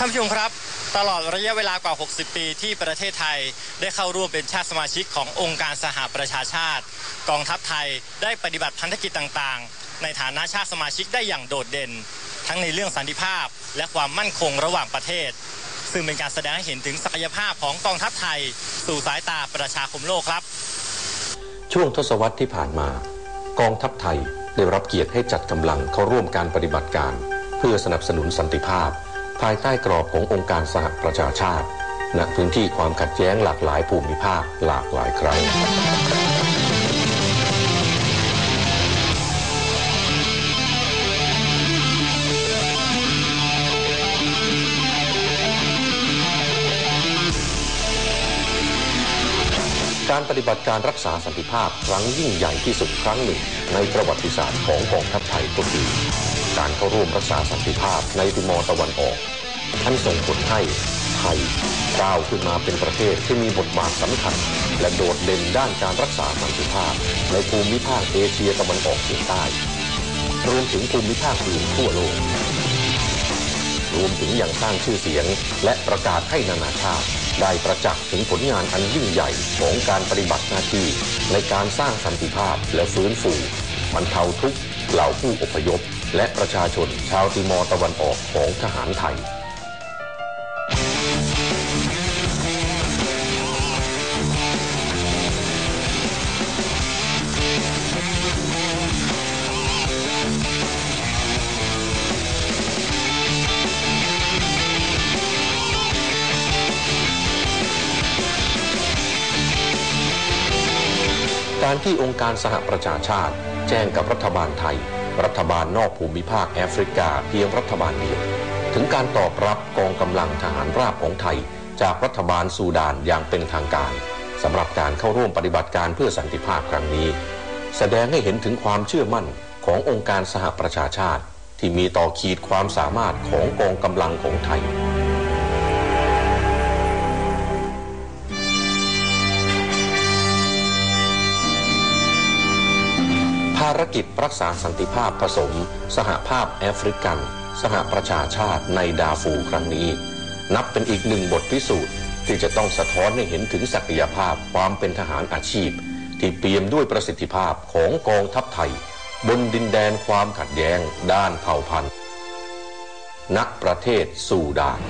ท่านผู้ชมคระยะเวลากว่า 60 ปีที่ประเทศไทยได้เข้าร่วมเป็นชาติสมาชิกขององค์การสหประชาชาติ กองทัพไทยได้ปฏิบัติพันธกิจต่างๆ ในฐานะชาติสมาชิกได้อย่างโดดเด่น ทั้งในเรื่องสันติภาพ และความมั่นคงระหว่างประเทศ ซึ่งเป็นการแสดงให้เห็นถึงศักยภาพของกองทัพไทย สู่สายตาประชาคมโลกครับ ช่วงทศวรรษที่ผ่านมา กองทัพไทยได้รับเกียรติให้จัดกำลังเข้าร่วมการปฏิบัติการ เพื่อสนับสนุนสันติภาพ ภายใต้กรอบขององค์การสหประชาชาติณพื้นที่ความขัดแย้งหลากหลายภูมิภาคหลากหลายครั้งการปฏิบัติการรักษาสันติภาพครั้งยิ่งใหญ่ที่สุดครั้งหนึ่งในประวัติศาสตร์ของกองทัพไทยก็คือ การเข้าร่วมรักษาสันติภาพในติมอร์ตะวันออกท่านส่งผลให้ไทยก้าวขึ้นมาเป็นประเทศที่มีบทบาทสำคัญ และโดดเด่นด้านการรักษาสันติภาพ ในภูมิภาคเอเชียตะวันออกเฉียงใต้ รวมถึงภูมิภาคอื่นทั่วโลก รวมถึงยังสร้างชื่อเสียง และประกาศให้นานาชาติได้ประจักษ์ถึงผลงานอันยิ่งใหญ่ของการปฏิบัติหน้าที่ ในการสร้างสันติภาพและฟื้นฟูบรรเทาทุกข์ เหล่าผู้อพยพ และประชาชนชาวติมอร์ตะวันออกของทหารไทย การที่องค์การสหประชาชาติ แจ้งกับรัฐบาลไทย รัฐบาลนอกภูมิภาคแอฟริกาเพียงรัฐบาลเดียว ถึงการตอบรับกองกำลังทหารราบของไทย จากรัฐบาลซูดานอย่างเป็นทางการสำหรับการเข้าร่วมปฏิบัติการเพื่อสันติภาพครั้งนี้ แสดงให้เห็นถึงความเชื่อมั่นขององค์การสหประชาชาติ ที่มีต่อขีดความสามารถของกองกำลังของไทยารกิจรักษาสันติภาพผสม สหภาพแอฟริกัน สหประชาชาติในดาฟูครั้งนี้ นับเป็นอีกหนึ่งบทพิสูจน์ ที่จะต้องสะท้อนให้เห็นถึงศักยภาพความเป็นทหารอาชีพ ที่เปี่ยมด้วยประสิทธิภาพของกองทัพไทย บนดินแดนความขัดแย้งด้านเผ่าพันธุ์ณประเทศซูดาน